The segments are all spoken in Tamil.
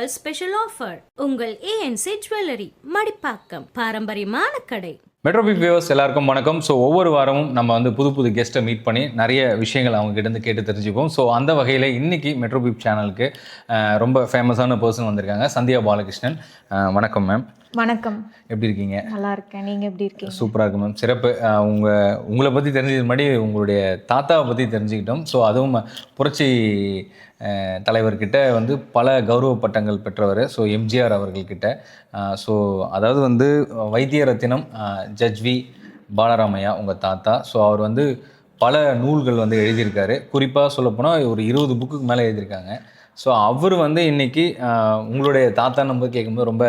பொங்கல் ஸ்பெஷல் ஆஃபர் உங்கள் ஏஎன்சி ஜுவல்லரி மடிப்பாக்கம் பாரம்பரியமான கடை. மெட்ரோபிக் வியூவர்ஸ் எல்லாருக்கும் வணக்கம். ஸோ ஒவ்வொரு வாரமும் நம்ம வந்து புது புது கெஸ்ட்டை மீட் பண்ணி நிறைய விஷயங்கள் அவங்க கிட்ட இருந்து கேட்டு தெரிஞ்சுப்போம் ஸோ அந்த வகையில் இன்னைக்கு மெட்ரோபிக் சேனலுக்கு ரொம்ப ஃபேமஸான பர்சன் வந்திருக்காங்க சந்தியா பாலகிருஷ்ணன். வணக்கம் மேம் வணக்கம். எப்படி இருக்கீங்க? நல்லா இருக்கேன். நீங்க எப்படி இருக்கீங்க? சூப்பராக இருக்கு மேம் சிறப்பு. அஹ், உங்க உங்களை பற்றி தெரிஞ்சது முன்னாடி உங்களுடைய தாத்தாவை பற்றி தெரிஞ்சுக்கிட்டோம். ஸோ அதுவும் புரட்சி தலைவர்கிட்ட வந்து பல கௌரவ பட்டங்கள் பெற்றவர் ஸோ எம்ஜிஆர் அவர்கள்கிட்ட. ஸோ அதாவது வந்து வைத்திய ரத்தினம் அஹ், பாலராமையா உங்கள் தாத்தா. ஸோ அவர் வந்து பல நூல்கள் வந்து எழுதியிருக்காரு. குறிப்பாக சொல்லப்போனால் ஒரு இருபது புக்குக்கு மேலே எழுதியிருக்காங்க. ஸோ அவர் வந்து இன்னைக்கு உங்களுடைய தாத்தா நம்ம கேட்கும்போது ரொம்ப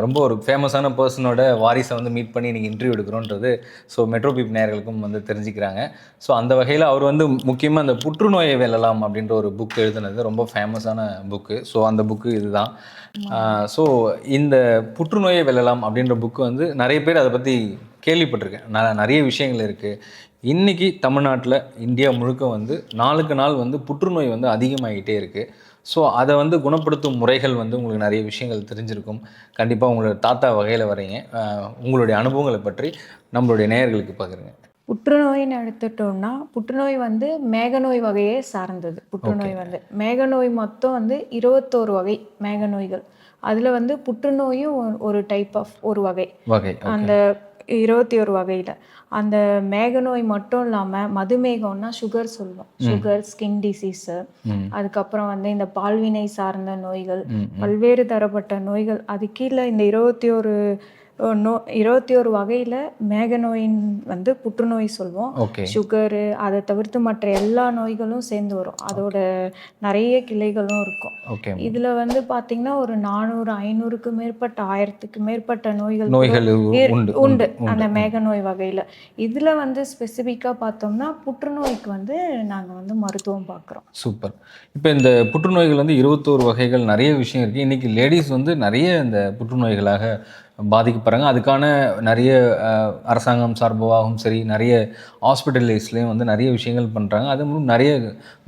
ரொம்ப ஒரு ஃபேமஸான பர்சனோட வாரிசை வந்து மீட் பண்ணி இன்றைக்கி இன்டர்வியூ எடுக்கிறோன்றது ஸோ மெட்ரோபிப் நேயர்களுக்கும் வந்து தெரிஞ்சுக்கிறாங்க. ஸோ அந்த வகையில் அவர் வந்து முக்கியமாக அந்த புற்றுநோயை வெல்லலாம் அப்படின்ற ஒரு புக் எழுதுனது ரொம்ப ஃபேமஸான புக்கு ஸோ அந்த புக்கு இதுதான். ஸோ இந்த புற்றுநோயை வெல்லலாம் அப்படின்ற புக்கு வந்து நிறைய பேர் அதை பற்றி கேள்விப்பட்டிருக்கேன். ந- நிறைய விஷயங்கள் இருக்குது இன்னைக்கு தமிழ்நாட்டில் இந்தியா முழுக்க வந்து நாளுக்கு நாள் வந்து புற்றுநோய் வந்து அதிகமாகிட்டே இருக்குது ஸோ அதை வந்து குணப்படுத்தும் முறைகள் வந்து உங்களுக்கு நிறைய விஷயங்கள் தெரிஞ்சிருக்கும். கண்டிப்பாக உங்களோட தாத்தா வகையில் வரீங்க உங்களுடைய அனுபவங்களை பற்றி நம்மளுடைய நேயர்களுக்கு பகிருங்க. புற்றுநோயின்னு எடுத்துட்டோம்னா புற்றுநோய் வந்து மேகநோய் வகையே சார்ந்தது. புற்றுநோய் வந்து மேகநோய் மொத்தம் வந்து இருபத்தோரு வகை மேகநோய்கள். அதில் வந்து புற்றுநோயும் ஒரு- ஒரு டைப் ஆஃப் ஒரு வகை. வகை அந்த இருபத்தி ஒரு வகையில். அந்த மேகநோய் மட்டும் இல்லாமல் மதுமேகம்னா சுகர் சொல்லுவோம். Sugar skin disease. அதுக்கப்புறம் வந்து இந்த பால்வினை சார்ந்த நோய்கள் பல்வேறு தரப்பட்ட நோய்கள். அது கீழே இந்த இருபத்தி ஒரு நோ இருபத்தி ஒரு வகையில் மேகநோயின் வந்து புற்றுநோய் சொல்லுவோம் ஓகே. சுகரு அதை தவிர்த்து மற்ற எல்லா நோய்களும் சேர்ந்து வரும். அதோட நிறைய கிளைகளும் இருக்கும். இதுல வந்து பாத்தீங்கன்னா ஒரு நானூறு ஐநூறுக்கு மேற்பட்ட ஆயிரத்துக்கு மேற்பட்ட நோய்கள் உண்டு. அந்த மேக நோய் வகையில. இதுல வந்து ஸ்பெசிஃபிக்கா பார்த்தோம்னா புற்றுநோய்க்கு வந்து நாங்க வந்து மருத்துவம் பார்க்குறோம் சூப்பர். இப்போ இந்த புற்றுநோய்கள் வந்து இருபத்தோரு வகைகள் நிறைய விஷயம் இருக்குது இன்றைக்கி லேடிஸ் வந்து நிறைய இந்த புற்றுநோய்களாக பாதிக்கப்படுறாங்க. அதுக்கான நிறைய அரசாங்கம் சார்பாகவும் சரி நிறைய ஹாஸ்பிட்டலைஸ்லேயும் வந்து நிறைய விஷயங்கள் பண்ணுறாங்க அது மூலம் நிறைய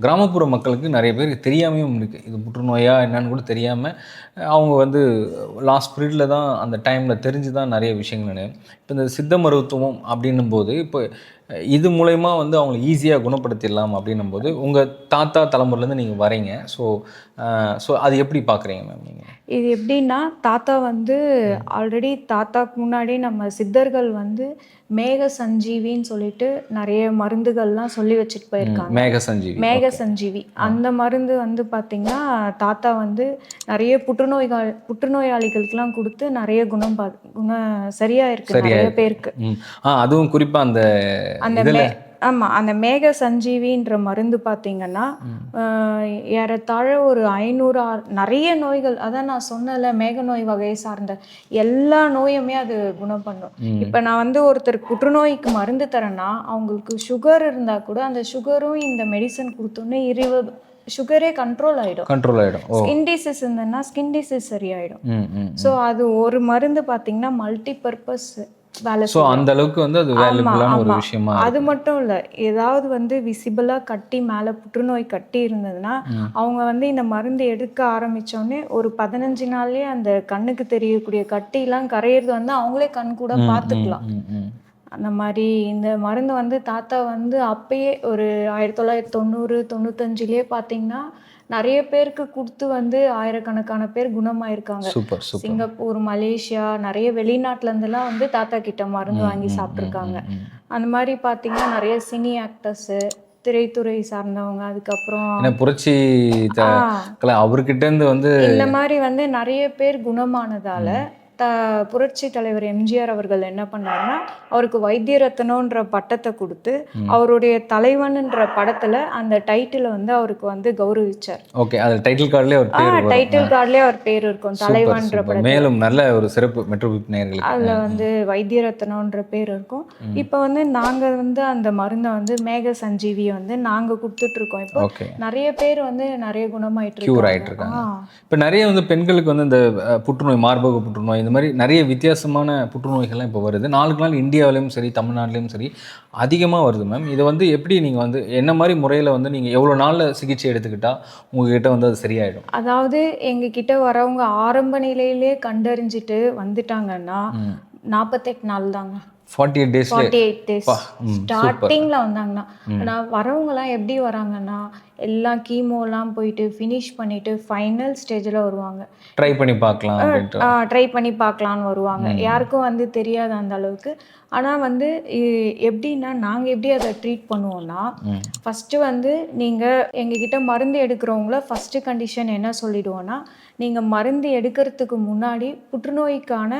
கிராமப்புற மக்களுக்கு நிறைய பேருக்கு தெரியாமையும் இருக்குது இது புற்றுநோயா என்னன்னு கூட தெரியாமல் அவங்க வந்து லாஸ்ட் பீரியடில் தான் அந்த டைமில் தெரிஞ்சு தான் நிறைய விஷயங்கள் நினைவு இப்போ இந்த சித்த மருத்துவம் அப்படின்னும் போது இப்போ இது மூலயமா வந்து அவங்களை ஈஸியாக குணப்படுத்திடலாம் அப்படின்னும் போது உங்கள் தாத்தா தலைமுறையிலேருந்து நீங்கள் வரீங்க ஸோ ஸோ அது எப்படி பார்க்குறீங்க மேம் நீங்கள் இது எப்படின்னா தாத்தா வந்து ஆல்ரெடி தாத்தாக்கு முன்னாடி நம்ம சித்தர்கள் வந்து மேக சஞ்சீவின்னு சொல்லிட்டு நிறைய மருந்துகள்லாம் சொல்லி வச்சுட்டு போயிருக்காங்க. மேக சஞ்சீவி. மேக சஞ்சீவி. அந்த மருந்து வந்து பார்த்தீங்கன்னா தாத்தா வந்து நிறைய புற்றுநோய்கள் புற்றுநோயாளிகளுக்கெல்லாம் கொடுத்து நிறைய குணம் பா குண சரியா இருக்கு நிறைய. பேருக்கு. அதுவும் குறிப்பாக அந்த அந்த இதில் மே ஆமா அந்த மேக சஞ்சீவின்ற மருந்து பார்த்தீங்கன்னா ஏறத்தாழ ஒரு ஐநூறு நிறைய நோய்கள் அதான் நான் சொன்னல மேக நோய் வகையை சார்ந்த எல்லா நோயுமே அது குணம் பண்ணும். இப்போ நான் வந்து ஒருத்தருக்கு புற்றுநோய்க்கு மருந்து தரேன்னா அவங்களுக்கு சுகர் இருந்தா கூட அந்த சுகரும் இந்த மெடிசன் கொடுத்தோன்னே இருபது சுகரே கண்ட்ரோல் ஆயிடும். கண்ட்ரோல் ஆகிடும் ஸ்கின் டிசீஸ் இருந்ததுன்னா ஸ்கின் டிசீஸ் சரியாயிடும். ஸோ அது ஒரு மருந்து பார்த்தீங்கன்னா மல்டி பர்பஸ் வேலை ஸோ அந்த அளவுக்கு வந்து அது வேல்யூபுளான ஒரு. விஷயமா அது மட்டும் இல்லை ஏதாவது வந்து விசிபிளாக கட்டி மேலே புற்றுநோய் கட்டி இருந்ததுன்னா அவங்க வந்து இந்த மருந்து எடுக்க ஆரம்பிச்சோடனே ஒரு பதினஞ்சு நாள்லயே அந்த கண்ணுக்கு தெரியக்கூடிய கட்டிலாம் கரையிறது வந்து அவங்களே கண் கூட பார்த்துக்கலாம் ம் ம். அந்த மாதிரி இந்த மருந்து வந்து தாத்தா வந்து அப்பயே ஒரு ஆயிரத்தி தொள்ளாயிரத்தி தொண்ணூறு தொண்ணூத்தஞ்சுலேயே பார்த்தீங்கன்னா நிறைய பேருக்கு கொடுத்து வந்து ஆயிரக்கணக்கான பேர் குணமாயிருக்காங்க. சிங்கப்பூர் மலேசியா நிறைய வெளிநாட்டுல இருந்தெல்லாம் வந்து தாத்தா கிட்ட மருந்து வாங்கி சாப்பிட்ருக்காங்க அந்த மாதிரி பார்த்தீங்கன்னா நிறைய சினி ஆக்டர்ஸு திரைத்துறை சார்ந்தவங்க அதுக்கப்புறம் புரட்சி அவர்கிட்ட இருந்து வந்து இந்த மாதிரி வந்து நிறைய பேர் குணமானதால த புரட்சி தலைவர் எம்ஜிஆர் அவர்கள் என்ன பண்ணாருன்னா அவருக்கு வைத்திய ரத்னன்ற பட்டத்தை கொடுத்து அவருடைய தலைவன்ன்ற படத்துல அந்த டைட்டிலை வந்து அவருக்கு வந்து கௌரவிச்சார். ஓகே அது டைட்டில் கார்டுலேயே ஒரு பேர். டைட்டில் கார்ட்லயே அவர் பேர் இருக்கும் தலைவன்ற. படத்துல. மேலும் நல்ல ஒரு சிறப்பு மெட்ரோபிப் நேயர்களுக்கு அதுல வந்து வைத்திய ரத்னன்ற பேர் இருக்கும். இப்போ வந்து நாங்க வந்து அந்த மருந்தை வந்து மேக சஞ்சீவியை வந்து நாங்க கொடுத்துட்டு இருக்கோம். இப்போ நிறைய பேர் வந்து நிறைய குணமாயிட்டு இருக்காங்க. இப்போ நிறைய வந்து பெண்களுக்கு வந்து இந்த புற்றுநோய் மார்பக புற்றுநோய் இந்த மாதிரி நிறைய வித்தியாசமான புற்றுநோய்கள்லாம் இப்போ வருது. நாளுக்கு நாள் இந்தியாவிலையும் சரி தமிழ்நாட்டிலையும் சரி அதிகமாக வருது மேம் இதை வந்து எப்படி நீங்கள் வந்து என்ன மாதிரி முறையில் வந்து நீங்கள் எவ்வளோ நாளில் சிகிச்சை எடுத்துக்கிட்டால் உங்ககிட்ட வந்து அது சரியாயிடும்? அதாவது எங்ககிட்ட வரவங்க ஆரம்ப நிலையிலே கண்டறிஞ்சிட்டு வந்துட்டாங்கன்னா நாற்பத்தெட்டு நாள் தாங்க ஃபார்ட்டி எயிட் டேஸ்ல ஃபார்ட்டி எயிட் டேஸ் ஸ்டார்டிங்கில் வந்தாங்கன்னா ஆனால் வரவங்கலாம் எப்படி வராங்கன்னா எல்லாம் கீமோலாம் போயிட்டு ஃபினிஷ் பண்ணிட்டு ஃபைனல் ஸ்டேஜில் வருவாங்க. ட்ரை பண்ணி பார்க்கலாம் ட்ரை பண்ணி பார்க்கலான்னு வருவாங்க. யாருக்கும் வந்து தெரியாது அந்த அளவுக்கு. ஆனால் வந்து எப்படின்னா நாங்கள் எப்படி அதை ட்ரீட் பண்ணுவோம்னா ஃபஸ்ட்டு வந்து நீங்கள் எங்ககிட்ட மருந்து எடுக்கிறவங்கள ஃபஸ்ட்டு கண்டிஷன் என்ன சொல்லிடுவோன்னா நீங்கள் மருந்து எடுக்கிறதுக்கு முன்னாடி புற்றுநோய்க்கான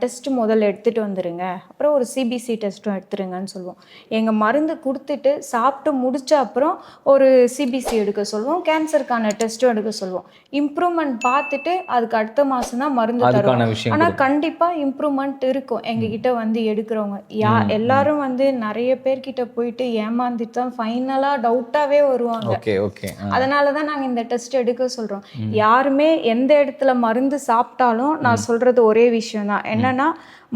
டெஸ்ட் முதல்ல எடுத்துகிட்டு வந்துடுங்க அப்புறம் ஒரு சிபிசி டெஸ்ட்டும் எடுத்துருங்கன்னு சொல்லுவோம். எங்கள் மருந்து கொடுத்துட்டு சாப்பிட்டு முடிச்ச அப்புறம் ஒரு சிபிசி எடுக்க சொல்லுவோம். கேன்சருக்கான டெஸ்ட்டும் எடுக்க சொல்லுவோம். இம்ப்ரூவ்மெண்ட் பார்த்துட்டு அதுக்கு அடுத்த மாதம் தான் மருந்து தருவோம். ஆனால் கண்டிப்பாக இம்ப்ரூவ்மெண்ட் இருக்கும். எங்ககிட்ட வந்து எடுக்கிறவங்க. யா எல்லாரும் வந்து நிறைய பேர்கிட்ட போயிட்டு ஏமாந்துட்டு தான் ஃபைனலாக டவுட்டாகவே வருவாங்க. Okay okay. அதனால தான் நாங்கள் இந்த டெஸ்ட் எடுக்க சொல்கிறோம் யாருமே எந்த இடத்துல மருந்து சாப்பிட்டாலும் நான் சொல்கிறது ஒரே விஷயம் தான். என்னன்னா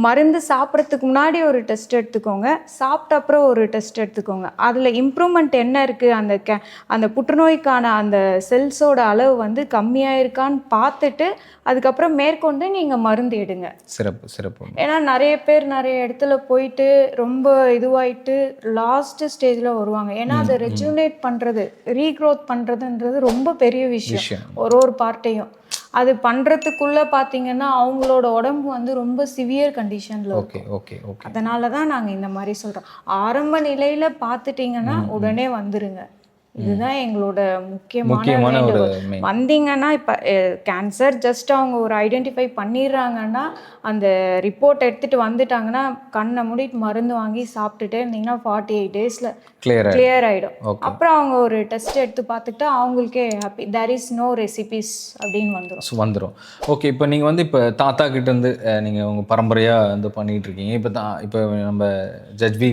மருந்து சாப்பிட்றதுக்கு முன்னாடி ஒரு டெஸ்ட் எடுத்துக்கோங்க. சாப்பிட்ட அப்புறம் ஒரு டெஸ்ட் எடுத்துக்கோங்க. அதில் இம்ப்ரூவ்மெண்ட் என்ன இருக்குது அந்த கே அந்த புற்றுநோய்க்கான அந்த செல்ஸோட அளவு வந்து கம்மியாக இருக்கான்னு பார்த்துட்டு அதுக்கப்புறம் மேற்கொண்டு நீங்கள் மருந்து எடுங்க. சிறப்பு சிறப்பு. ஏன்னா நிறைய பேர் நிறைய இடத்துல போயிட்டு ரொம்ப இதுவாயிட்டு லாஸ்ட் ஸ்டேஜில் வருவாங்க. ஏன்னா அதை ரெஜுனேட் பண்ணுறது ரீக்ரோத் பண்ணுறதுன்றது ரொம்ப பெரிய விஷயம். விஷயம். ஒரு ஒரு பார்ட்டையும். அது பண்ணுறதுக்குள்ளே பார்த்தீங்கன்னா அவங்களோட உடம்பு வந்து ரொம்ப சிவியர் கண்டிஷனில் ஓகே ஓகே ஓகே அதனால தான் நாங்கள் இந்த மாதிரி சொல்கிறோம் ஆரம்ப நிலையில் பார்த்துட்டிங்கன்னா உடனே வந்துருங்க. இதுதான் எங்களோட முக்கியமான முக்கியமான ஒரு. வந்தீங்கன்னா இப்போ கேன்சர் ஜஸ்ட் அவங்க ஒரு ஐடென்டிஃபை பண்ணிடுறாங்கன்னா அந்த ரிப்போர்ட் எடுத்துகிட்டு வந்துட்டாங்கன்னா கண்ணை மூடிட்டு மருந்து வாங்கி சாப்பிட்டுட்டே இருந்தீங்கன்னா ஃபார்ட்டி எயிட் டேஸில் கிளியர் கிளியர் ஆகிடும் அப்புறம் அவங்க ஒரு டெஸ்ட் எடுத்து பார்த்துட்டா அவங்களுக்கே happy there is no recipes அப்படின்னு வந்துடும் ஸோ வந்துடும் ஓகே இப்போ நீங்கள் வந்து இப்போ தாத்தா கிட்ட இருந்து நீங்கள் உங்கள் பரம்பரையாக வந்து பண்ணிகிட்டு இருக்கீங்க. இப்போ தான் இப்போ நம்ம ஜட்வி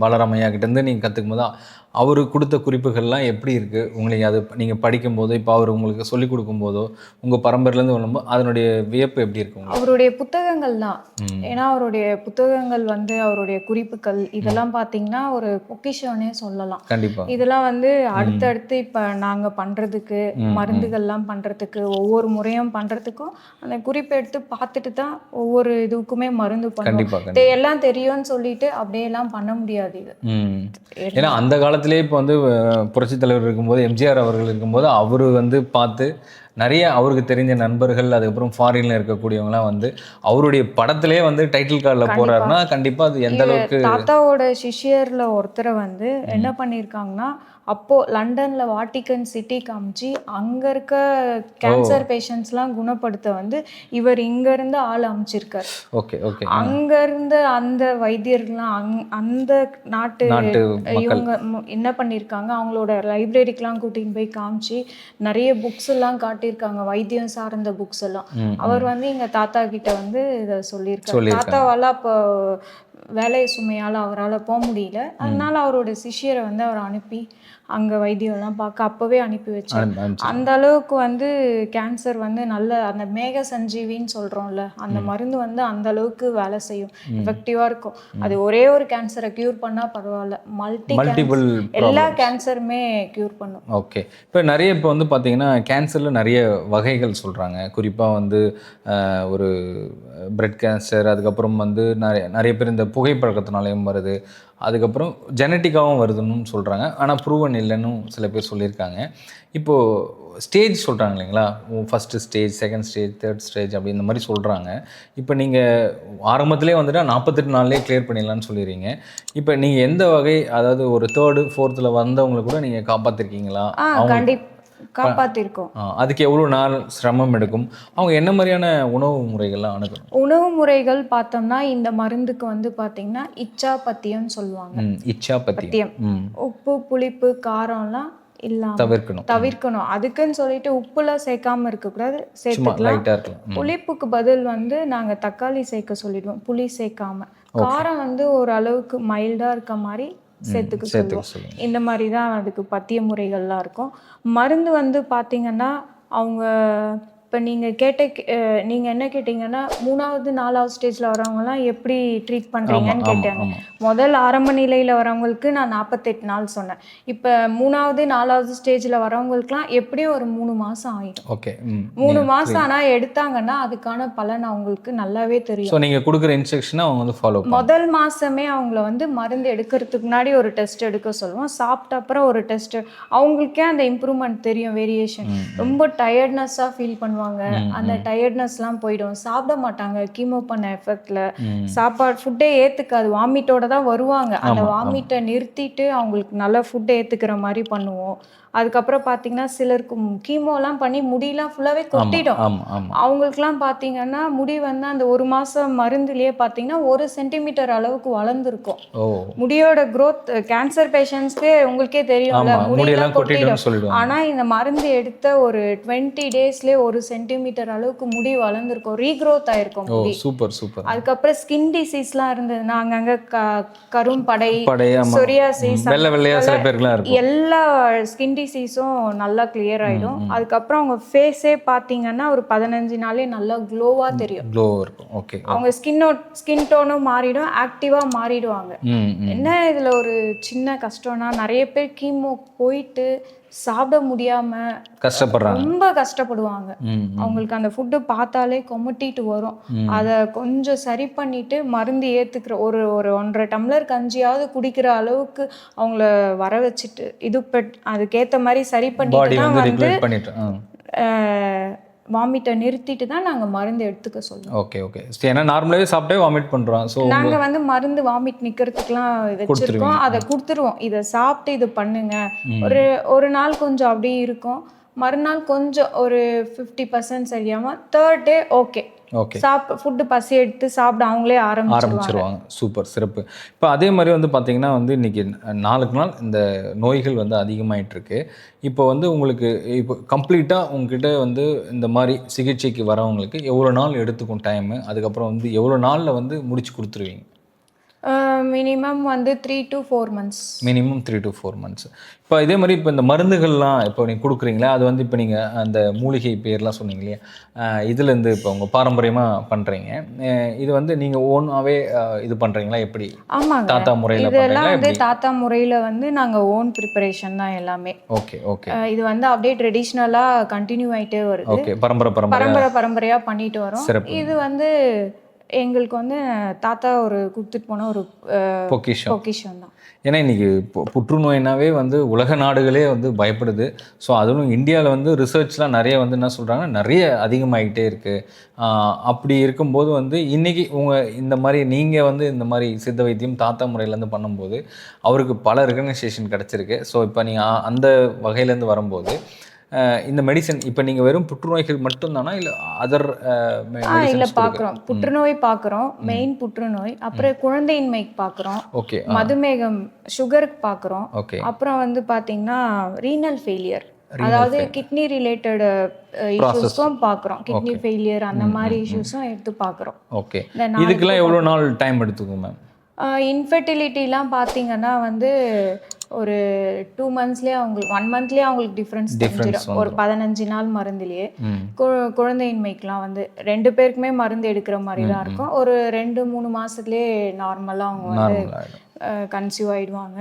பாலராமையா கிட்டேருந்து நீங்கள் கற்றுக்கும் போது அவர் கொடுத்த குறிப்புகள்லாம் எப்படி இருக்குது உங்களுக்கு அது நீங்கள் படிக்கும்போதோ இப்போ அவர் உங்களுக்கு சொல்லிக் கொடுக்கும்போதோ உங்கள் பரம்பரையிலேருந்து வரும்போது அதனுடைய வியப்பு எப்படி இருக்கு உங்களுக்கு? அவருடைய புத்தகங்கள் தான். ஏன்னா அவருடைய புத்தகங்கள் வந்து அவருடைய குறிப்புகள் இதெல்லாம் பார்த்தீங்கன்னா ஒரு பொக்கிஷம்னே சொல்லலாம். கண்டிப்பாக இதெல்லாம் வந்து அடுத்தடுத்து இப்போ நாங்கள் பண்ணுறதுக்கு மருந்துகள்லாம் பண்ணுறதுக்கு ஒவ்வொரு முறையும் பண்ணுறதுக்கும் அந்த குறிப்பை எடுத்து பார்த்துட்டு தான் ஒவ்வொரு இதுக்குமே மருந்து பண்ணுவோம் எல்லாம் தெரியும்னு சொல்லிட்டு அப்படியே எல்லாம் பண்ண முடியாது இது. ஏன்னா அந்த காலத்திலே இப்போ வந்து புரட்சித் தலைவர் இருக்கும்போது எம்ஜிஆர் அவர்கள் இருக்கும்போது அவர் வந்து பார்த்து நிறைய அவருக்கு தெரிஞ்ச நண்பர்கள் அதுக்கப்புறம் ஃபாரின்ல இருக்கக்கூடியவங்கலாம் வந்து அவருடைய படத்திலே வந்து டைட்டில் கார்டில் போறாருன்னா கண்டிப்பாக அது எந்த அளவுக்கு தாத்தாவோட சிஷ்யர்ல ஒருத்தரை வந்து என்ன பண்ணியிருக்காங்கன்னா அப்போ லண்டன்ல வாட்டிகன் சிட்டி காமிச்சு அங்க இருக்க கேன்சர் பேஷண்ட்ஸ்லாம் குணப்படுத்த வந்து இவர் இங்க இருந்து ஆள் அமைச்சிருக்காரு. Okay okay. அங்க இருந்து அந்த வைத்தியர்கள்லாம் அங் அந்த நாட்டு இவங்க என்ன பண்ணியிருக்காங்க அவங்களோட லைப்ரரிக்கெலாம் கூட்டின்னு போய் காமிச்சு நிறைய புக்ஸ் எல்லாம் காட்டியிருக்காங்க வைத்தியம் சார்ந்த புக்ஸ் எல்லாம். அவர் வந்து எங்க தாத்தா கிட்ட வந்து இதை சொல்லியிருக்காரு. தாத்தாவால அப்போ வேலை சுமையால் அவரால் போக முடியல. அதனால் அவரோட சிஷ்யரை வந்து அவர் அனுப்பி அங்க வைத்தியம்லாம் பார்க்க அப்பவே அனுப்பி அனுப்பிச்சு. அந்த அளவுக்கு வந்து கேன்சர் வந்து நல்ல அந்த மேக சஞ்சீவின்னு சொல்றோம்ல அந்த மருந்து வந்து அந்த அளவுக்கு வேலை செய்யும். எஃபெக்டிவா இருக்கும். அது ஒரே ஒரு கேன்சரை கியூர் பண்ணா பரவாயில்ல. மல்டி மல்டிபிள் எல்லா கேன்சருமே கியூர் பண்ணும். ஓகே இப்போ நிறைய இப்போ வந்து பார்த்தீங்கன்னா கேன்சரில் நிறைய வகைகள் சொல்கிறாங்க குறிப்பாக வந்து ஒரு பிரெட் கேன்சர் அதுக்கப்புறம் வந்து நிறைய நிறைய பேர் இந்த புகைப்பழக்கத்தினாலையும் வருது. அதுக்கப்புறம் ஜெனட்டிக்காகவும் வருதுன்னு சொல்கிறாங்க ஆனால் ப்ரூவன் இல்லைன்னு சில பேர் சொல்லியிருக்காங்க. இப்போது ஸ்டேஜ் சொல்கிறாங்க இல்லைங்களா? First stage second stage third stage அப்படி இந்த மாதிரி சொல்கிறாங்க இப்போ நீங்கள் ஆரம்பத்திலே வந்துட்டா நாற்பத்தெட்டு நாள்லேயே கிளியர் பண்ணிடலாம்னு சொல்லிடுறீங்க. இப்போ நீங்கள் எந்த வகை அதாவது ஒரு தேர்டு ஃபோர்த்தில் வந்தவங்களை கூட நீங்கள் காப்பாற்றிருக்கீங்களா ஆ அவங்க கண்டிப்பா காப்பாத்திருக்கோம். அதுக்கு எவ்வளோ நாள் சிரமம் எடுக்கும்? அவங்க என்ன மாதிரியான உணவு முறைகள்லாம் அணுகணும்? உணவு முறைகள் பார்த்தோம்னா இந்த மருந்துக்கு வந்து பார்த்தீங்கன்னா இச்சா பத்தியம்னு சொல்லுவாங்க. இச்சா பத்தி பத்தியம். உப்பு புளிப்பு காரம்லாம் இல்லாம தவிர்க்கணும். தவிர்க்கணும். அதுக்குன்னு சொல்லிட்டு உப்புலாம் சேர்க்காம இருக்கக்கூடாது. சேர்த்துக்கலாம். புளிப்புக்கு பதில் வந்து நாங்க தக்காளி சேர்க்க சொல்லிடுவோம். புளி சேர்க்காம. காரம் வந்து ஒரு அளவுக்கு மைல்டா இருக்க மாதிரி சேர்த்துக்க சொல்லுவோம். இந்த மாதிரி தான் அதுக்கு பத்திய முறைகள்லாம் இருக்கும். மருந்து வந்து பார்த்தீங்கன்னா அவங்க இப்போ நீங்கள் கேட்ட நீங்கள் என்ன கேட்டிங்கன்னா மூணாவது நாலாவது ஸ்டேஜில் வரவங்கலாம் எப்படி ட்ரீட் பண்ணுறீங்கன்னு கேட்டாங்க. முதல் ஆரம்ப நிலையில் வரவங்களுக்கு நான் நாற்பத்தெட்டு நாள் சொன்னேன். இப்போ மூணாவது நாலாவது ஸ்டேஜில் வரவங்களுக்குலாம் எப்படியும் ஒரு மூணு மாதம் ஆயிடும். ஓகே மூணு மாதம் ஆனால் எடுத்தாங்கன்னா அதுக்கான பலன் அவங்களுக்கு நல்லாவே தெரியும். நீங்கள் கொடுக்குற இன்ஸ்ட்ரக்ஷனை அவங்க வந்து ஃபாலோ முதல் மாசமே அவங்கள வந்து மருந்து எடுக்கிறதுக்கு முன்னாடி ஒரு டெஸ்ட் எடுக்க சொல்லுவோம். சாப்பிட்ட அப்புறம் ஒரு டெஸ்ட் அவங்களுக்கே அந்த இம்ப்ரூவ்மெண்ட் தெரியும் வேரியேஷன் ரொம்ப டயர்ட்னஸாக ஃபீல் பண்ணுவாங்க. அந்த டயர்ட்னஸ்லாம் போயிடும். சாப்பிட மாட்டாங்க. கீமோ பண்ண எஃபெக்ட்ல சாப்பாடு ஃபுட்டே ஏத்துக்காது. வாமிட்டோட தான் வருவாங்க. அந்த வாமிட்டை நிறுத்திட்டு அவங்களுக்கு நல்ல ஃபுட்டை ஏத்துக்கிற மாதிரி பண்ணுவோம். அதுக்கப்புறம் பார்த்தீங்கன்னா சிலருக்கு கீமோலாம் பண்ணி முடியெல்லாம் ஃபுல்லாகவே கொட்டிடும். அவங்களுக்குலாம் பார்த்தீங்கன்னா முடி வந்து அந்த ஒரு மாதம் மருந்துலேயே பார்த்தீங்கன்னா ஒரு சென்டிமீட்டர் அளவுக்கு வளர்ந்துருக்கும். முடியோட growth கேன்சர் பேஷண்ட்ஸ்க்கு உங்களுக்கே தெரியும்ல. முடியெல்லாம் கொட்டிடும் கொட்டிடும்னு சொல்லிடுவாங்க. ஆனா இந்த மருந்து எடுத்த ஒரு டுவெண்ட்டி டேஸ்லேயே ஒரு சென்டிமீட்டர் அளவுக்கு முடி வளர்ந்துருக்கும் ரீக்ரோத் ஆயிருக்கும் முடி. Super super. அதுக்கப்புறம் ஸ்கின் டிசீஸ்லாம் இருந்ததுன்னா அங்கங்க க கரும்படை. சொரியாசிஸ் வெள்ளை வெள்ளையா சில பேருக்குலாம் இருக்கும். எல்லா ஸ்கின் டிசீஸும் நல்லா கிளியர் ஆயிடும். அதுக்கப்புறம் அவங்க ஃபேஸே பார்த்தீங்கன்னா ஒரு பதினஞ்சு நாளே நல்லா க்ளோவாக தெரியும். க்ளோ இருக்கும். ஓகே அவங்க ஸ்கின்னோ ஸ்கின் டோனும் மாறிடும் ஆக்டிவாக மாறிடுவாங்க. என்ன இதில் ஒரு சின்ன கஷ்டம்னா நிறைய பேர் கீமோ போயிட்டு சாப்பிட முடியாம கஷ்டப்படுறாங்க. ரொம்ப கஷ்டப்படுவாங்க. அவங்களுக்கு அந்த ஃபுட்டு பார்த்தாலே கொமட்டிட்டு வரும். அதை கொஞ்சம் சரி பண்ணிட்டு மருந்து ஏத்துக்கிற ஒரு ஒரு ஒன்றரை டம்ளர் கஞ்சியாவது குடிக்கிற அளவுக்கு அவங்கள வர வச்சுட்டு இது பட் அதுக்கேத்த மாதிரி சரி பண்ணிட்டு தான் வந்து வாமிட்டை நிறுத்திட்டு தான் நாங்க மருந்து எடுத்துக்க சொல்லுவோம் ஓகே ஓகே ஏன்னா நார்மலாகவே சாப்பிட்டே வாமிட் பண்ணுறோம் ஸோ நாங்க வந்து மருந்து வாமிட் நிக்கிறதுக்குலாம் வச்சிருக்கோம். அதை கொடுத்துருவோம். இதை சாப்பிட்டு இது பண்ணுங்க. ஒரு ஒரு நாள் கொஞ்சம் அப்படியே இருக்கும். மறுநாள் கொஞ்சம் ஒரு ஃபிஃப்டி பர்சன்ட் சரியாம தேர்ட் டே ஓகே ஓகே சாப் ஃபுட்டு பசி எடுத்து சாப்பிட அவங்களே ஆரம்பிச்சிருவாங்க. ஆரம்பிச்சிருவாங்க. சூப்பர் சிறப்பு. இப்போ அதே மாதிரி வந்து பார்த்தீங்கன்னா வந்து இன்னைக்கு நாளுக்கு நாள் இந்த நோய்கள் வந்து அதிகமாயிட்டு இருக்கு இப்போ வந்து உங்களுக்கு இப்போ கம்ப்ளீட்டாக உங்ககிட்ட வந்து இந்த மாதிரி சிகிச்சைக்கு வரவங்களுக்கு எவ்வளோ நாள் எடுத்துக்கும் டைமு அதுக்கப்புறம் வந்து எவ்வளோ நாளில் வந்து முடிச்சு கொடுத்துருவீங்க? மினிமம் வந்து three to four months minimum three to four months இப்போ இதே மாதிரி இப்போ இந்த மருந்துகள்லாம் இப்போ நீங்கள் கொடுக்குறீங்களா? அது வந்து இப்போ நீங்கள் அந்த மூலிகை பேர்லாம் சொன்னீங்க இல்லையா? இதுலேருந்து இப்போ உங்கள் பாரம்பரியமாக பண்ணுறீங்க இது வந்து நீங்கள் ஓனாகவே இது பண்ணுறீங்களா எப்படி? ஆமாங்க. தாத்தா முறையில் இதெல்லாம் வந்து தாத்தா முறையில வந்து நாங்க ஓன் ப்ரிப்பரேஷன் தான் எல்லாமே. Okay okay. இது வந்து அப்படியே ட்ரெடிஷ்னலாக கண்டினியூ ஆயிட்டே வருது. ஓகே பரம்பரை பரம்பரை பரம்பரை பரம்பரையா பண்ணிட்டு வரோம். இது வந்து எங்களுக்கு வந்து தாத்தா ஒரு கொடுத்துட்டு போன ஒரு பொக்கிஷம். பொக்கிஷம் தான். ஏன்னா இன்னைக்கு பு- புற்றுநோய்னாவே வந்து உலக நாடுகளே வந்து பயப்படுது. ஸோ அதுவும் இந்தியாவில் வந்து ரிசர்ச்லாம் நிறைய வந்து என்ன சொல்கிறாங்கன்னா நிறைய அதிகமாகிட்டே இருக்குது அப்படி இருக்கும்போது வந்து இன்னைக்கு உங்கள் இந்த மாதிரி நீங்கள் வந்து இந்த மாதிரி சித்த வைத்தியம் தாத்தா முறையிலேருந்து பண்ணும்போது அவருக்கு பல ரெகனைசேஷன் கிடச்சிருக்கு. ஸோ இப்போ நீங்கள் அந்த வகையிலேருந்து வரும்போது இந்த மெடிசன் இப்போ நீங்கள் வெறும் புற்றுநோய்கள் மட்டும்தானா? இல்லை அதர் இல்ல பாக்குறோம். புற்றுநோய் பாக்குறோம். மெயின் புற்றுநோய். அப்புறம் குழந்தையின்மைக்கு பாக்குறோம். ஓகே மதுமேகம் சுகருக்கு பாக்குறோம். ஓகே அப்புறம் வந்து பாத்தீங்கன்னா ரீனல் ஃபெயிலியர் அதாவது கிட்னி ரிலேட்டட் இஷ்யூஸும் பாக்குறோம். கிட்னி ஃபெயிலியர் அந்த மாதிரி இஷ்யூஸும் எடுத்து பாக்குறோம். ஓகே இதுக்கெல்லாம் எவ்வளோ நாள் டைம் எடுத்துக்கும் மேம் இன்ஃபெர்டிலிட்டிலாம் பார்த்தீங்கன்னா வந்து ஒரு டூ மந்த்ஸ்லேயே அவங்களுக்கு ஒன் மந்த்லேயே அவங்களுக்கு டிஃப்ரென்ஸ் தெரிஞ்சிடும் ஒரு பதினஞ்சு நாள் மருந்துலேயே குழந்தையின்மைக்கெலாம் வந்து ரெண்டு பேருக்குமே மருந்து எடுக்கிற மாதிரி தான் இருக்கும். ஒரு ரெண்டு மூணு மாசத்துலயே நார்மலாக அவங்க வந்து கன்சியூவ் ஆயிடுவாங்க.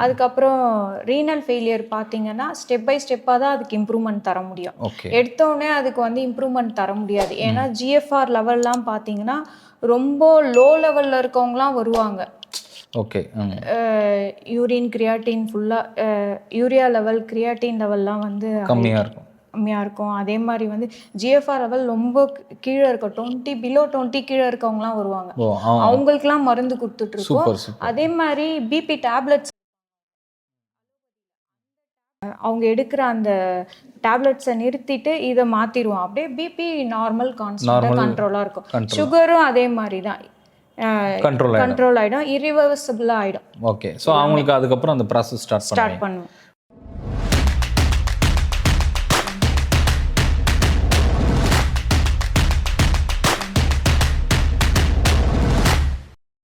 அதுக்கப்புறம் ரீனல் ஃபெயிலியர் பார்த்தீங்கன்னா ஸ்டெப் பை ஸ்டெப்பாக தான் அதுக்கு இம்ப்ரூவ்மெண்ட் தர முடியும். ஓகே எடுத்த உடனே அதுக்கு வந்து இம்ப்ரூவ்மெண்ட் தர முடியாது. ஏன்னா ஜிஎஃப்ஆர் லெவல்லாம் பார்த்தீங்கன்னா ரொம்ப லோ லெவலில் இருக்கவங்களாம் வருவாங்க. ஓகே யூரின் கிரியாட்டின் ஃபுல்லாக யூரியா லெவல் கிரியாட்டின் லெவல்லாம் வந்து கம்மியாக இருக்கும். கம்மியாக இருக்கும். அதே மாதிரி வந்து ஜிஎஃப்ஆர் லெவல் ரொம்ப கீழே இருக்கும் டுவெண்ட்டி பிலோ டுவெண்ட்டி கீழே இருக்கவங்கலாம் வருவாங்க. அவங்களுக்குலாம் மருந்து கொடுத்துட்டு இருக்கோம் அதே மாதிரி பிபி டேப்லெட்ஸ் அவங்க எடுக்கிற அந்த டேப்லெட்ஸை நிறுத்திட்டு இதை மாத்திடுவோம். அப்படியே பிபி நார்மல் கான்ஸ்டன்டாக கண்ட்ரோலாக இருக்கும். சுகரும் அதே மாதிரி தான். கண்ட்ரோல் கண்ட்ரோல் ஆகிடும் இரிவர்சிபிளாக ஆகிடும் ஓகே ஸோ அவங்களுக்கு அதுக்கப்புறம் அந்த ப்ராசஸ் ஸ்டார்ட் ஸ்டார்ட் பண்ணுவோம்.